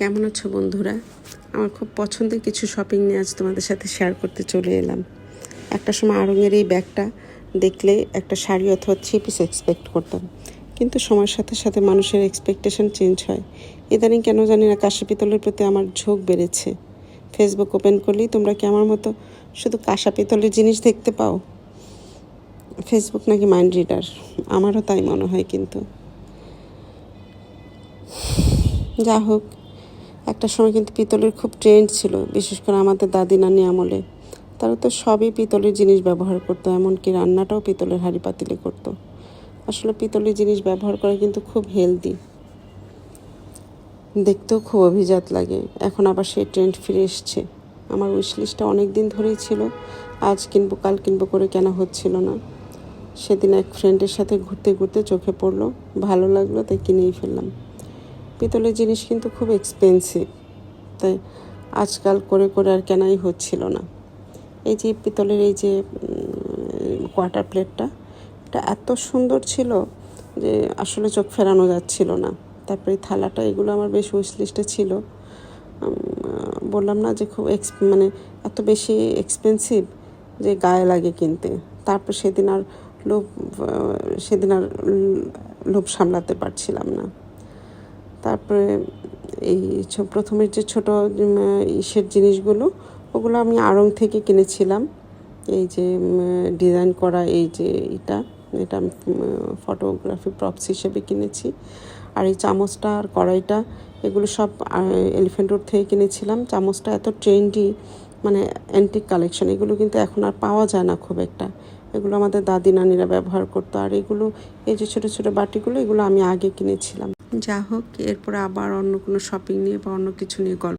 কেমন আছো বন্ধুরা? আমার খুব পছন্দের কিছু শপিং নিয়ে আজ তোমাদের সাথে শেয়ার করতে চলে এলাম। একটা সময় আড়ঙের এই ব্যাগটা দেখলে একটা শাড়ি অথবা থ্রি পিস এক্সপেক্ট করতাম। কিন্তু সময়ের সাথে সাথে মানুষের এক্সপেকটেশন চেঞ্জ হয়। ইদানিং কেন জানি না কাঁসা পিতলের প্রতি আমার ঝোঁক বেড়েছে। ফেসবুক ওপেন করলেই তোমরা কি আমার মতো শুধু কাঁসা পিতলের জিনিস দেখতে পাও? ফেসবুক নাকি মাইন্ড রিডার আমারও তাই মনে হয় কিন্তু। যা হোক একটা সময় কিন্তু পিতলের খুব ট্রেন্ড ছিল, বিশেষ করে আমাদের দাদি নানি আমলে। তারা তো সবই পিতলের জিনিস ব্যবহার করতো, এমনকি রান্নাটাও পিতলের হাঁড়ি পাতিলে করতো। আসলে পিতলের জিনিস ব্যবহার করা কিন্তু খুব হেলদি দেখতেও খুব অভিজাত লাগে। এখন আবার সেই ট্রেন্ড ফিরে এসছে। আমার উইশ লিস্টটা অনেক দিন ধরেই ছিল, আজ কিনবো, কাল কিনবো করে কেন হচ্ছিল না। সেদিন এক ফ্রেন্ডের সাথে ঘুরতে ঘুরতে চোখে পড়ল, ভালো লাগল তাই কিনেই ফেললাম। পিতলের জিনিস কিন্তু খুব এক্সপেন্সিভ তাই আজকাল করে করে আর কেনাই হচ্ছিল না। এই যে পিতলের এই যে কোয়ার্টার প্লেটটা এটা এত সুন্দর ছিল যে আসলে চোখ ফেরানো যাচ্ছিল না। তারপরে থালাটা, এগুলো আমার বেশ উইশ লিস্টে ছিল বললাম না যে খুব এক্স মানে এত বেশি এক্সপেন্সিভ যে গায়ে লাগে কিনতে। তারপর সেদিন আর লোভ, সেদিন আর লোভ সামলাতে পারছিলাম না। তারপরে এই প্রথমের যে ছোটো ইসের জিনিসগুলো, ওগুলো আমি আড়ং থেকে কিনেছিলাম। এই যে ডিজাইন করা এই যে এটা এটা ফটোগ্রাফি প্রপস হিসেবে কিনেছি। আর এই চামচটা আর কড়াইটা, এগুলো সব এলিফেন্ট রোড থেকে কিনেছিলাম। চামচটা এত ট্রেন্ডি মানে অ্যান্টিক কালেকশন এগুলো কিন্তু এখন আর পাওয়া যায় না খুব একটা। এগুলো আমাদের দাদি, নানিরা ব্যবহার করতো। আর এগুলো, এই যে ছোটো ছোটো বাটিগুলো, এগুলো আমি আগে কিনেছিলাম। যা হোক এরপর আবার অন্য কোনো শপিং নিয়ে বা অন্য কিছু নিয়ে গল্প